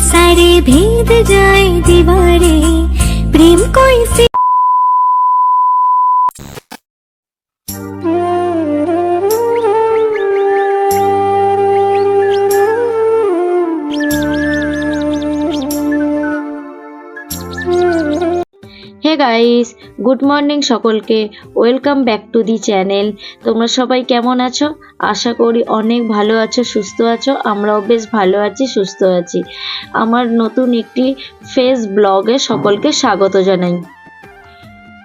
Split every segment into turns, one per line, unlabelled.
सारे भेद जाए दीवारें प्रेम कोई
গাইস গুড মর্নিং সকলকে. Welcome back to the channel তোমরা সবাই কেমন আছো? আশা করি অনেক ভালো আছো, সুস্থ আছো। আমরাও বেশ ভালো আছি, সুস্থ আছি। আমার নতুন একটি ফেস ব্লগে সকলকে স্বাগত জানাই।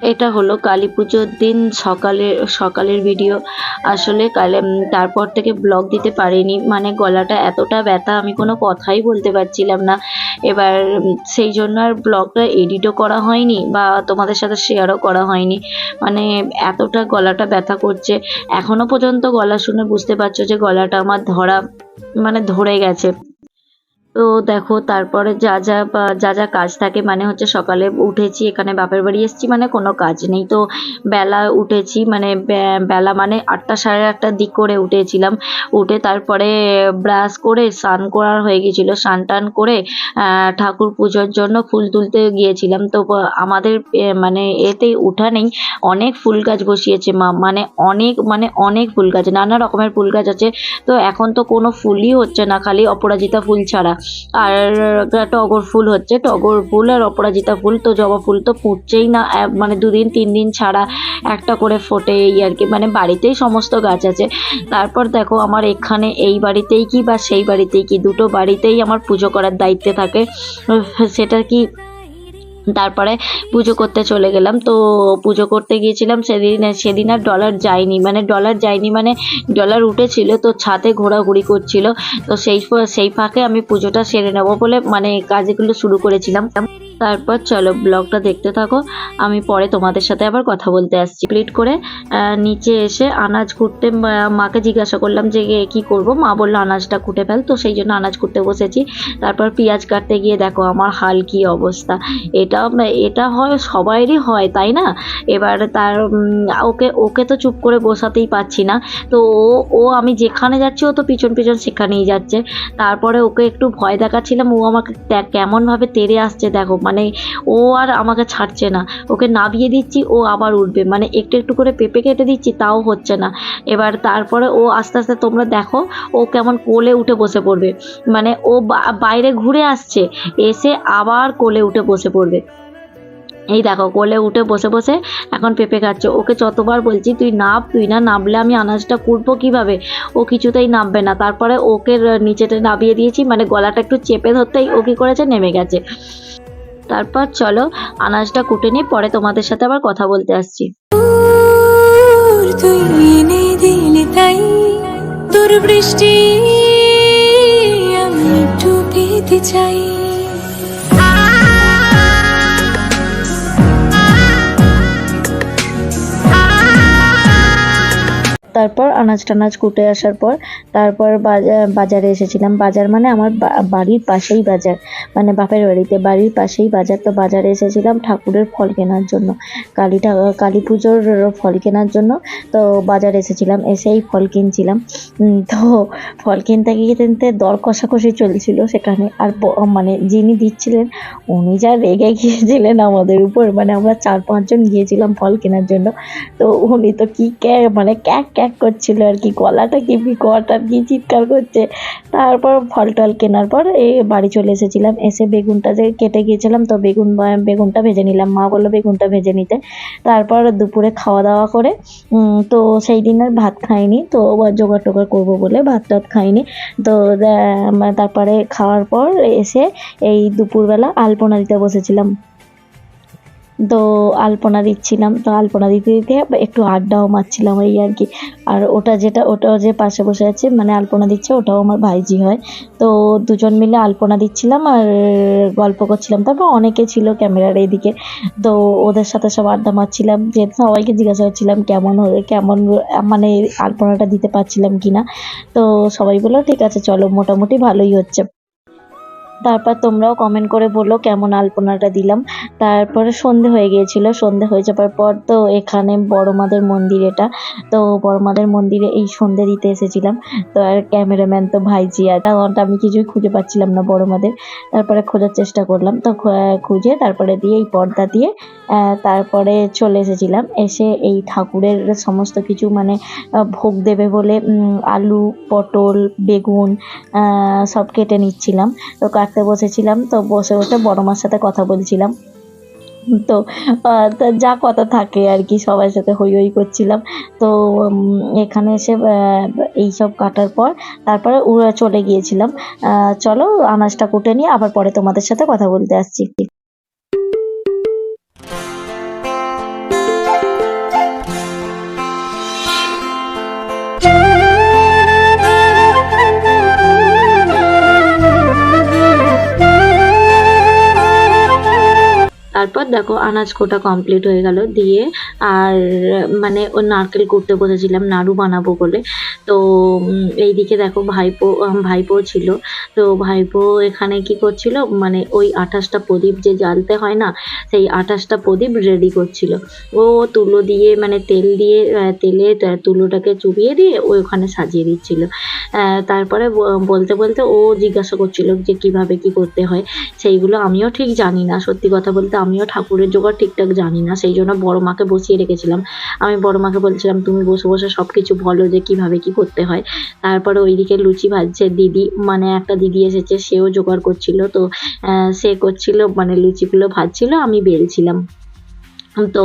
এটা হলো কালী পুজোর দিন, সকালে, সকালের ভিডিও আসলে কালে তারপর থেকে ব্লগ দিতে পারিনি। মানে গলাটা এতটা ব্যথা, আমি কোনো কথাই বলতে পারছিলাম না। এবার সেই জন্য আর ব্লগটা এডিটও করা হয়নি বা তোমাদের সাথে শেয়ারও করা হয়নি। মানে এতটা গলাটা ব্যথা করছে। এখনও পর্যন্ত গলা শুনে বুঝতে পারছ যে গলাটা আমার ধরা মানে ধরে গেছে। তো দেখো, তারপরে যা যা যা যা কাজ থাকে মানে হচ্ছে সকালে উঠেছি, এখানে বাপের বাড়ি এসেছি মানে কোনো কাজ নেই। তো বেলা উঠেছি মানে বেলা মানে আটটা সাড়ে আটটার দিক করে উঠেছিলাম। উঠে তারপরে ব্রাশ করে স্নান করার হয়ে গেছিল। স্নান টান করে ঠাকুর পুজোর জন্য ফুল তুলতে গিয়েছিলাম। তো আমাদের মানে এতে উঠানেই অনেক ফুল গাছ বসিয়েছে মা মানে অনেক মানে অনেক ফুল গাছ, নানা রকমের ফুল গাছ আছে। তো এখন তো কোনো ফুলই হচ্ছে না, খালি অপরাজিতা ফুল ছাড়া। আর টগর ফুল হচ্ছে, টগর ফুল আর অপরাজিতা ফুল। তো জবা ফুল তো ফুটছেই না মানে দুদিন তিন দিন ছাড়া একটা করে ফোটে এই আর কি। মানে বাড়িতেই সমস্ত গাছ আছে। তারপর দেখো আমার এখানে এই বাড়িতেই কি বা সেই বাড়িতেই কি? দুটো বাড়িতেই আমার পুজো করার দায়িত্বে থাকে। সেটা কি তারপরে পুজো করতে চলে গেলাম। তো পুজো করতে গিয়েছিলাম সেদিন সেদিন আর ডলার যায়নি। মানে ডলার যায়নি মানে ডলার উঠেছিল তো ছাতে ঘোরাঘুরি করছিল। তো সেই সেই ফাঁকে আমি পুজোটা সেরে নেব বলে মানে কাজগুলো শুরু করেছিলাম। তারপর চলো ব্লগটা দেখতে থাকো। আমি পরে তোমাদের সাথে আবার কথা বলতে আসছি। প্লিট করে নিচে এসে আনাজ কুটতে মাকে জিজ্ঞাসা করলাম যে কি করব? মা বলল, আনাজটা কুটে ফেল। তো সেই জন্য আনাজ কুটতে বসেছি। তারপর পেঁয়াজ কাটতে গিয়ে দেখো আমার হাল কি অবস্থা। এটা এটা হয়, সবাইরই হয়, তাই না? এবার তার ওকে ওকে তো চুপ করে বসাতেই পাচ্ছি না। তো ও ও আমি যেখানে যাচ্ছি, ও তো পিছন পিছন সেখানেই যাচ্ছে। তারপরে ওকে একটু ভয় দেখাচ্ছিলাম। ও আমাকে কেমনভাবে তেড়ে আসছে, দেখো মানে ও আর আমাকে ছাড়ছে না। ওকে নামিয়ে দিচ্ছি, ও আবার উঠবে। মানে একটু একটু করে পেঁপে কেটে দিচ্ছি, তাও হচ্ছে না। এবার তারপরে ও আস্তে আস্তে তোমরা দেখো, ও কেমন কোলে উঠে বসে পড়বে। মানে ও বাইরে ঘুরে আসছে, এসে আবার কোলে উঠে বসে পড়বে। এই দেখো, কোলে উঠে বসে বসে এখন পেঁপে খাচ্ছে ওকে যতবার বলছি, তুই নাব, তুই না নামলে আমি আনাজটা কুটবো কীভাবে? ও কিছুতেই নামবে না। তারপরে ওকে নিচেটা নামিয়ে দিয়েছি মানে গলাটা একটু চেপে ধরতেই ও কী করেছে, নেমে গেছে। তারপর চলো আনাজটা কুটে নিয়ে পরে তোমাদের সাথে আবার কথা বলতে আসছি।
তোর তুই এনে দিলি তাই বৃষ্টি আমি চাই।
তারপর আনাজ টানাজ কুটে আসার পর, তারপর বাজা- বাজারে এসেছিলাম। বাজার মানে আমার বাড়ির পাশেই বাজার। মানে বাপের বাড়িতে, বাড়ির পাশেই বাজার। তো বাজারে এসেছিলাম ঠাকুরের ফল কেনার জন্য। কালী কালী পুজোর ফল কেনার জন্য। তো বাজারে এসেছিলাম, এসেই ফল কিনছিলাম। তো ফল কিনতে কিনতে দর কষাকষি চলছিল সেখানে। আর মানে যিনি দিচ্ছিলেন, উনি যা রেগে গিয়েছিলেন আমাদের উপর। মানে আমরা চার পাঁচজন গিয়েছিলাম ফল কেনার জন্য। তো উনি তো কি ক্যা মানে ক্যাক ক্যাক করছিল আর কি, গলাটা কি বিকট আর কি চিৎকার করছে। তারপর ফল টল কেনার পর এই বাড়ি চলে এসেছিলাম, এসে বেগুনটা যে কেটে গিয়েছিলাম, তো বেগুন বেগুনটা ভেজে নিলাম। মা বলল বেগুনটা ভেজে নিতে। তারপর দুপুরে খাওয়া দাওয়া করে তো সেই দিন আর ভাত খাইনি, তো জোগাড় টোগাড় করব বলে ভাত টাত খাইনি। তো তারপরে খাওয়ার পর এসে এই দুপুরবেলা আলপনা দিতে বসেছিলাম। তো আলপনা দিচ্ছিলাম, তো আলপনা দিতে দিতে একটু আড্ডাও মারছিলাম এই আর কি। আর ওটা যেটা ওটা যে পাশে বসে আছে মানে আলপনা দিচ্ছে, ওটাও আমার ভাইজি হয়। তো দুজন মিলে আলপনা দিচ্ছিলাম আর গল্প করছিলাম। তারপর অনেকে ছিল ক্যামেরার এইদিকে, তো ওদের সাথে সব আড্ডা মারছিলাম। যে সবাইকে জিজ্ঞাসা করছিলাম, কেমন হবে কেমন মানে আলপনাটা দিতে পারছিলাম কি না তো সবাই বলল, ঠিক আছে, চলো, মোটামুটি ভালোই হচ্ছে। তারপর তোমরাও কমেন্ট করে বলো কেমন আলপনাটা দিলাম। তারপরে সন্ধে হয়ে গিয়েছিল, সন্ধে হয়ে যাবার পর তো এখানে বড়মাদের মন্দির এটা। তো বড়মাদের মন্দিরে এই সন্ধে দিতে এসেছিলাম। তো আর ক্যামেরাম্যান তো ভাইজি আর তো আমি কিছুই খুঁজে পাচ্ছিলাম না বড়মাদের তারপরে খোঁজার চেষ্টা করলাম। তো খুঁজে তারপরে দিয়ে এই পর্দা দিয়ে তারপরে চলে এসেছিলাম। এসে এই ঠাকুরের সমস্ত কিছু মানে ভোগ দেবে বলে আলু, পটল, বেগুন সব কেটে নিচ্ছিলাম। তো কাটতে বসেছিলাম। তো বসে বসে বড় মার সাথে কথা বলছিলাম। তো যা কথা থাকে আর কি, সবার সাথে হই হই করছিলাম। তো এখানে এসে এই সব কাটার পর তারপরে চলে গিয়েছিলাম। চলো আনাজটা কুটে নিয়ে আবার পরে তোমাদের সাথে কথা বলতে আসছি। দেখো আনাজ কোটা কমপ্লিট হয়ে গেল দিয়ে আর মানে ও নারকেল করতে বসেছিলাম, নাড়ু বানাবো বলে। তো এইদিকে দেখো ভাইপো ভাইপো ছিল। তো ভাইপো এখানে কি করছিল মানে ওই আঠাশটা প্রদীপ যে জ্বালতে হয় না, সেই আঠাশটা প্রদীপ রেডি করছিল। ও তুলো দিয়ে মানে তেল দিয়ে তেলে তুলোটাকে চুবিয়ে দিয়ে ও ওখানে সাজিয়ে দিচ্ছিল। তারপরে বলতে বলতে ও জিজ্ঞাসা করছিল যে কীভাবে কি করতে হয়, সেইগুলো আমিও ঠিক জানি না। সত্যি কথা বলতে আমিও ঠাকুরের জোগাড় ঠিকঠাক জানি না, সেই জন্য বড় মাকে বসিয়ে রেখেছিলাম। আমি বড় মাকে বলছিলাম, তুমি বসে বসে সব কিছু বলো যে কীভাবে কি করতে হয়। তারপরে ওইদিকে লুচি ভাজছে দিদি মানে একটা দিদি এসেছে, সেও জোগাড় করছিল। তো সে করছিল মানে লুচিগুলো ভাজছিল, আমি বেলছিলাম। তো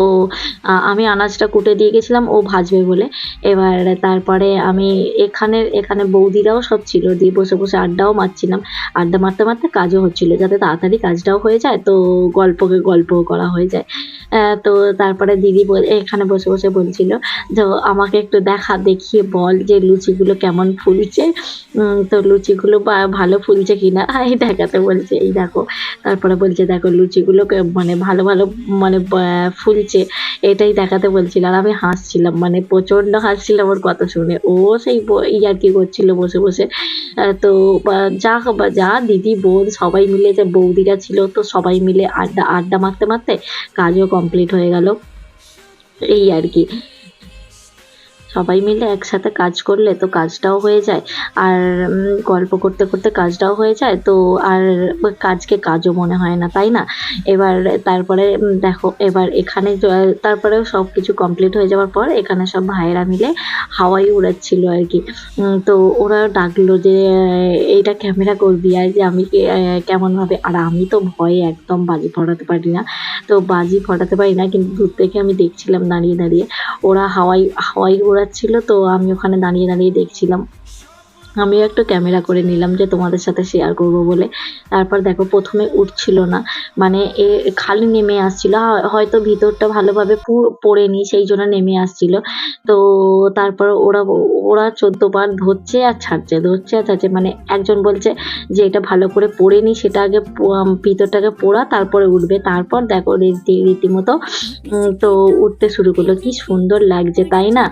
আমি আনাজটা কুটে দিয়ে গেছিলাম, ও ভাজবে বলে। এবার তারপরে আমি এখানে এখানে বৌদিরাও সব ছিল, দিয়ে বসে বসে আড্ডাও মারছিলাম। আড্ডা মারতে মারতে কাজও হচ্ছিল, যাতে তাড়াতাড়ি কাজটাও হয়ে যায়, তো গল্পকে গল্পও করা হয়ে যায়। তো তারপরে দিদি এখানে বসে বসে বলছিল যে আমাকে একটু দেখা, দেখিয়ে বল যে লুচিগুলো কেমন ফুলছে। তো লুচিগুলো ভালো ফুলছে কিনা এই দেখাতে বলছে, এই দেখো। তারপরে বলছে, দেখো লুচিগুলোকে মানে ভালো ভালো মানে ফুলছে, এটাই দেখাতে বলছিল। আর আমি হাসছিলাম মানে প্রচণ্ড হাসছিলাম ওর কথা শুনে। ও সেই ইয়ার্কি করছিল বসে বসে। তো যা যা দিদি, বোন সবাই মিলে যে বৌদিরা ছিল, তো সবাই মিলে আড্ডা আড্ডা মারতে মারতে কাজও কমপ্লিট হয়ে গেল। এই আর কি। সবাই মিলে একসাথে কাজ করলে তো কাজটাও হয়ে যায়। আর গল্প করতে করতে কাজটাও হয়ে যায়। তো আর কাজকে কাজও মনে হয় না তাই না? এবার তারপরে দেখো এবার এখানে তারপরেও সব কিছু কমপ্লিট হয়ে যাওয়ার পর এখানে সব ভাইয়েরা মিলে হাওয়াই উড়াচ্ছিল আর কি। তো ওরা ডাকলো যে এইটা ক্যামেরা করবি আর যে আমি কে- আহ, কেমন ভাবে আর আমি তো ভয়ে একদম বাজি ফোটাতে পারি না। তো বাজি ফোটাতে পারি না কিন্তু দূর থেকে আমি দেখছিলাম দাঁড়িয়ে দাঁড়িয়ে। ওরা হাওয়াই হাওয়াই ওড়াচ্ছিল তো আমি ওখানে দাঁড়িয়ে দাঁড়িয়ে দেখছিলাম। আমিও একটা ক্যামেরা করে নিলাম যে তোমাদের সাথে শেয়ার করব বলে। তারপর দেখো প্রথমে উঠছিল না। মানে এ খালি নেমে আসছিল। হয়তো ভিতরটা ভালোভাবে পড়েনি, সেই জন্য নেমে আসছিল। তো তারপর ওরা ওরা চোদ্দ বার ধরছে আর ছাড়ছে, ধরছে আর ছাড়ছে। মানে একজন বলছে যে এটা ভালো করে পড়েনি, সেটা আগে ভিতরটাকে পোড়া, তারপরে উঠবে। তারপর দেখো রীতি- রীতিমতো তো উঠতে শুরু করল। কি সুন্দর লাগছে, তাই না?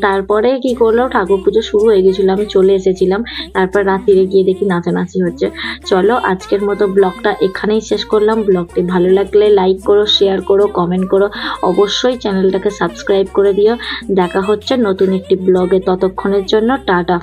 তারপরে কি করল? ঠাকুর পুজো শুরু হয়ে গেছিল। আমি চলে এসেছিলাম। তারপর রাত্রিরে গিয়ে দেখি নাচানাচি হচ্ছে। চলো, আজকের মতো ব্লগটা এখানেই শেষ করলাম। ব্লগটি ভালো লাগলে লাইক করো শেয়ার করো কমেন্ট করো। অবশ্যই চ্যানেলটাকে সাবস্ক্রাইব করে দিও। দেখা হচ্ছে নতুন একটি ব্লগে ততক্ষণের জন্য। টাটা।